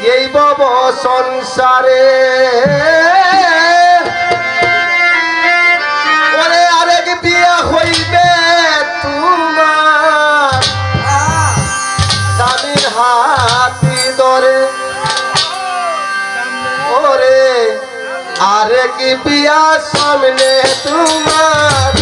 এই বব সংসারে। আরে আরেক বিয়া হাতি ধরে। বিয়া সামনে তোমার।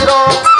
মাত্র